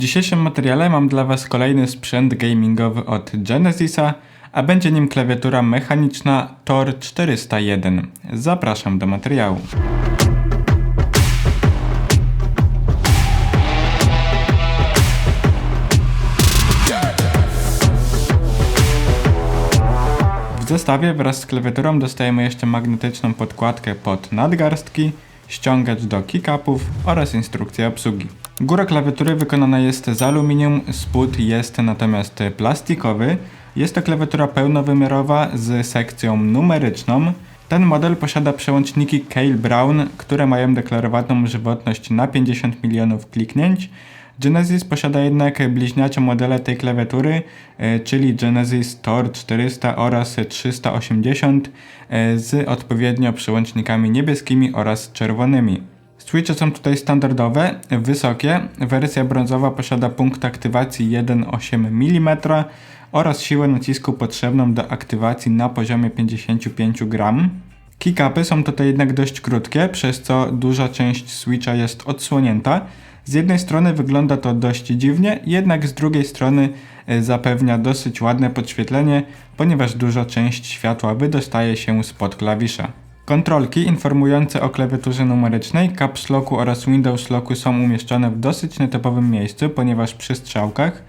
dzisiejszym materiale mam dla Was kolejny sprzęt gamingowy od Genesisa, a będzie nim klawiatura mechaniczna Tor 401. Zapraszam do materiału. W zestawie wraz z klawiaturą dostajemy jeszcze magnetyczną podkładkę pod nadgarstki, ściągacz do kickupów oraz instrukcję obsługi. Góra klawiatury wykonana jest z aluminium, spód jest natomiast plastikowy. Jest to klawiatura pełnowymiarowa z sekcją numeryczną. Ten model posiada przełączniki Cale Brown, które mają deklarowaną żywotność na 50 milionów kliknięć. Genesis posiada jednak bliźniacze modele tej klawiatury, e, czyli Genesis Tor 400 oraz 380 e, z odpowiednio przełącznikami niebieskimi oraz czerwonymi. Switche są tutaj standardowe, wysokie. Wersja brązowa posiada punkt aktywacji 1,8 mm oraz siłę nacisku potrzebną do aktywacji na poziomie 55 gram. Kickupy są tutaj jednak dość krótkie, przez co duża część switcha jest odsłonięta. Z jednej strony wygląda to dość dziwnie, jednak z drugiej strony e, zapewnia dosyć ładne podświetlenie, ponieważ duża część światła wydostaje się spod klawisza. Kontrolki informujące o klawiaturze numerycznej, caps locku oraz Windows locku są umieszczone w dosyć nietypowym miejscu, ponieważ przy strzałkach,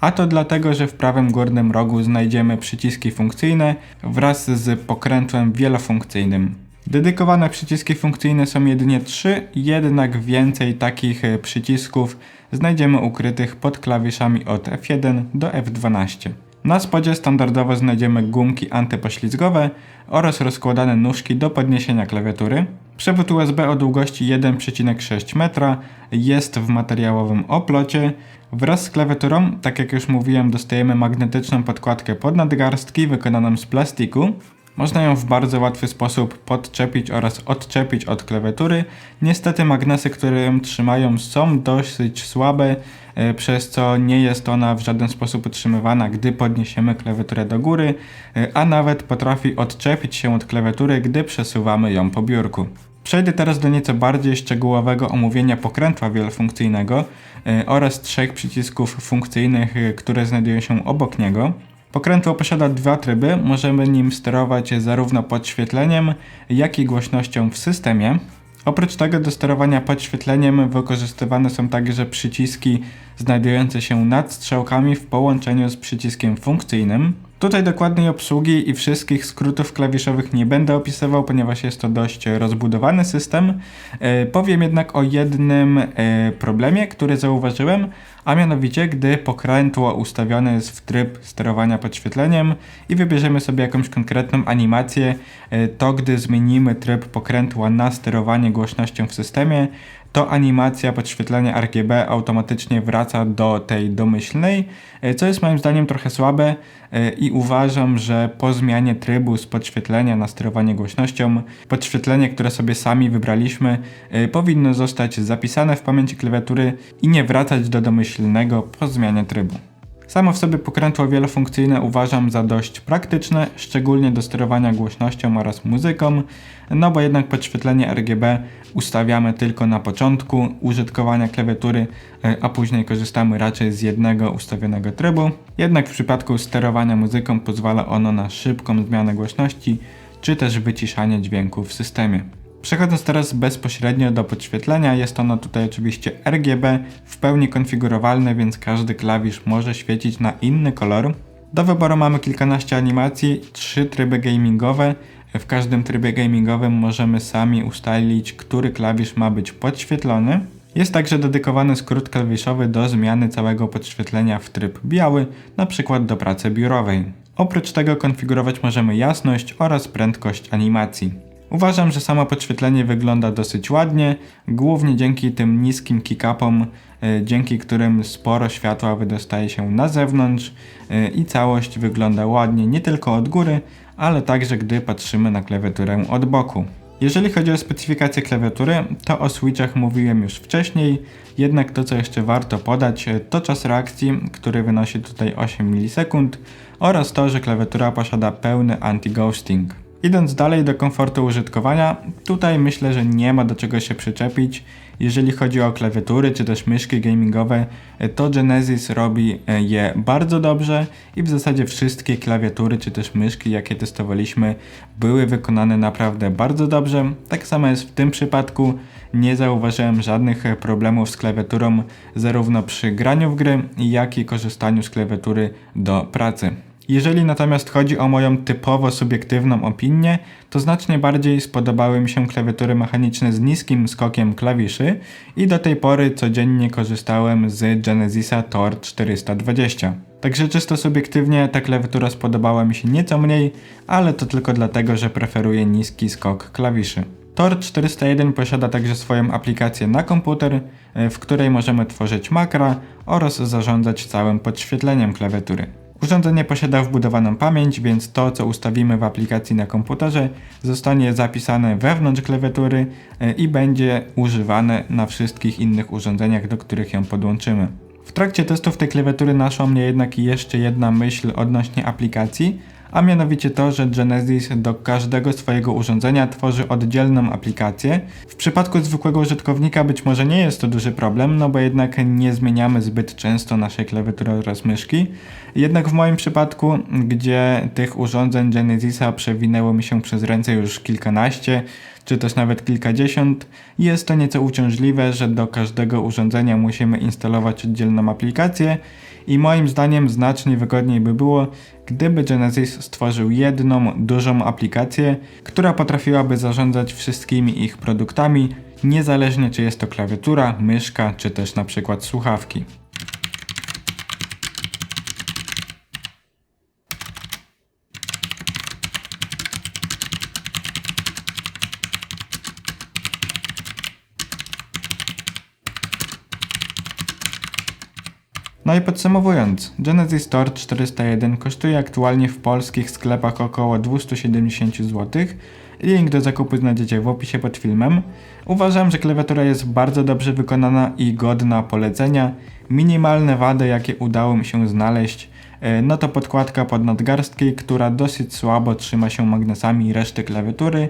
a to dlatego, że w prawym górnym rogu znajdziemy przyciski funkcyjne wraz z pokrętłem wielofunkcyjnym. Dedykowane przyciski funkcyjne są jedynie trzy, jednak więcej takich e, przycisków znajdziemy ukrytych pod klawiszami od F1 do F12. Na spodzie standardowo znajdziemy gumki antypoślizgowe oraz rozkładane nóżki do podniesienia klawiatury. Przewód USB o długości 1,6 metra jest w materiałowym oplocie. Wraz z klawiaturą, tak jak już mówiłem, dostajemy magnetyczną podkładkę pod nadgarstki wykonaną z plastiku. Można ją w bardzo łatwy sposób podczepić oraz odczepić od klawiatury. Niestety magnesy, które ją trzymają są dosyć słabe, e, przez co nie jest ona w żaden sposób utrzymywana, gdy podniesiemy klawiaturę do góry, e, a nawet potrafi odczepić się od klawiatury, gdy przesuwamy ją po biurku. Przejdę teraz do nieco bardziej szczegółowego omówienia pokrętła wielofunkcyjnego e, oraz trzech przycisków funkcyjnych, które znajdują się obok niego. Pokrętło posiada dwa tryby, możemy nim sterować zarówno podświetleniem, jak i głośnością w systemie. Oprócz tego do sterowania podświetleniem wykorzystywane są także przyciski znajdujące się nad strzałkami w połączeniu z przyciskiem funkcyjnym. Tutaj dokładnej obsługi i wszystkich skrótów klawiszowych nie będę opisywał, ponieważ jest to dość rozbudowany system. E, powiem jednak o jednym e, problemie, który zauważyłem, a mianowicie gdy pokrętło ustawione jest w tryb sterowania podświetleniem i wybierzemy sobie jakąś konkretną animację, e, to gdy zmienimy tryb pokrętła na sterowanie głośnością w systemie, to animacja podświetlenia RGB automatycznie wraca do tej domyślnej, e, co jest moim zdaniem trochę słabe e, i uważam, że po zmianie trybu z podświetlenia na sterowanie głośnością, podświetlenie, które sobie sami wybraliśmy, e, powinno zostać zapisane w pamięci klawiatury i nie wracać do domyślnego po zmianie trybu. Samo w sobie pokrętło wielofunkcyjne uważam za dość praktyczne, szczególnie do sterowania głośnością oraz muzyką, no bo jednak podświetlenie RGB ustawiamy tylko na początku użytkowania klawiatury, e, a później korzystamy raczej z jednego ustawionego trybu. Jednak w przypadku sterowania muzyką pozwala ono na szybką zmianę głośności, czy też wyciszanie dźwięku w systemie. Przechodząc teraz bezpośrednio do podświetlenia, jest ono tutaj oczywiście RGB, w pełni konfigurowalne, więc każdy klawisz może świecić na inny kolor. Do wyboru mamy kilkanaście animacji, trzy tryby gamingowe. W każdym trybie gamingowym możemy sami ustalić, który klawisz ma być podświetlony. Jest także dedykowany skrót klawiszowy do zmiany całego podświetlenia w tryb biały, np. do pracy biurowej. Oprócz tego konfigurować możemy jasność oraz prędkość animacji. Uważam, że samo podświetlenie wygląda dosyć ładnie, głównie dzięki tym niskim kick-upom, e, dzięki którym sporo światła wydostaje się na zewnątrz e, i całość wygląda ładnie nie tylko od góry, ale także gdy patrzymy na klawiaturę od boku. Jeżeli chodzi o specyfikację klawiatury, to o switchach mówiłem już wcześniej, jednak to co jeszcze warto podać e, to czas reakcji, który wynosi tutaj 8 milisekund oraz to, że klawiatura posiada pełny anti-ghosting. Idąc dalej do komfortu użytkowania, tutaj myślę, że nie ma do czego się przyczepić. Jeżeli chodzi o klawiatury czy też myszki gamingowe, to Genesis robi e, je bardzo dobrze i w zasadzie wszystkie klawiatury czy też myszki, jakie testowaliśmy, były wykonane naprawdę bardzo dobrze. Tak samo jest w tym przypadku. Nie zauważyłem żadnych e, problemów z klawiaturą zarówno przy graniu w gry, jak i korzystaniu z klawiatury do pracy. Jeżeli natomiast chodzi o moją typowo subiektywną opinię, to znacznie bardziej spodobały mi się klawiatury mechaniczne z niskim skokiem klawiszy i do tej pory codziennie korzystałem z Genesisa Tor 420. Także czysto subiektywnie ta klawiatura spodobała mi się nieco mniej, ale to tylko dlatego, że preferuję niski skok klawiszy. Tor 401 posiada także swoją aplikację na komputer, e, w której możemy tworzyć makra oraz zarządzać całym podświetleniem klawiatury. Urządzenie posiada wbudowaną pamięć, więc to, co ustawimy w aplikacji na komputerze, zostanie zapisane wewnątrz klawiatury e, i będzie używane na wszystkich innych urządzeniach, do których ją podłączymy. W trakcie testów tej klawiatury naszła mnie jednak jeszcze jedna myśl odnośnie aplikacji, a mianowicie to, że Genesis do każdego swojego urządzenia tworzy oddzielną aplikację. W przypadku zwykłego użytkownika być może nie jest to duży problem, no bo jednak nie zmieniamy zbyt często naszej klawiatury oraz myszki. Jednak w moim przypadku, gdzie tych urządzeń Genesisa przewinęło mi się przez ręce już kilkanaście, czy też nawet kilkadziesiąt, jest to nieco uciążliwe, że do każdego urządzenia musimy instalować oddzielną aplikację i moim zdaniem znacznie wygodniej by było, gdyby Genesis stworzył jedną dużą aplikację, która potrafiłaby zarządzać wszystkimi ich produktami, niezależnie czy jest to klawiatura, myszka, czy też na przykład słuchawki. No i podsumowując, Genesis Store 401 kosztuje aktualnie w polskich sklepach około 270 zł. Link do zakupu znajdziecie w opisie pod filmem. Uważam, że klawiatura jest bardzo dobrze wykonana i godna polecenia. Minimalne wady, jakie udało mi się znaleźć, e, no to podkładka pod nadgarstki, która dosyć słabo trzyma się magnesami reszty klawiatury.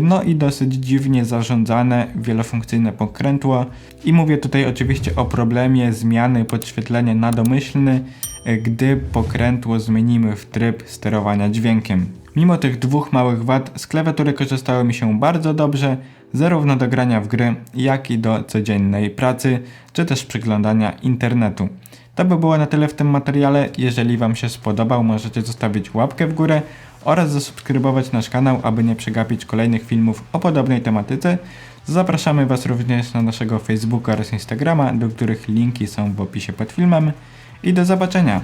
No i dosyć dziwnie zarządzane wielofunkcyjne pokrętło. I mówię tutaj oczywiście o problemie zmiany podświetlenia na domyślny, gdy pokrętło zmienimy w tryb sterowania dźwiękiem. Mimo tych dwóch małych wad z klawiatury korzystało mi się bardzo dobrze, zarówno do grania w gry, jak i do codziennej pracy, czy też przyglądania internetu. To by było na tyle w tym materiale. Jeżeli Wam się spodobał, możecie zostawić łapkę w górę oraz zasubskrybować nasz kanał, aby nie przegapić kolejnych filmów o podobnej tematyce. Zapraszamy Was również na naszego Facebooka oraz Instagrama, do których linki są w opisie pod filmem. I do zobaczenia!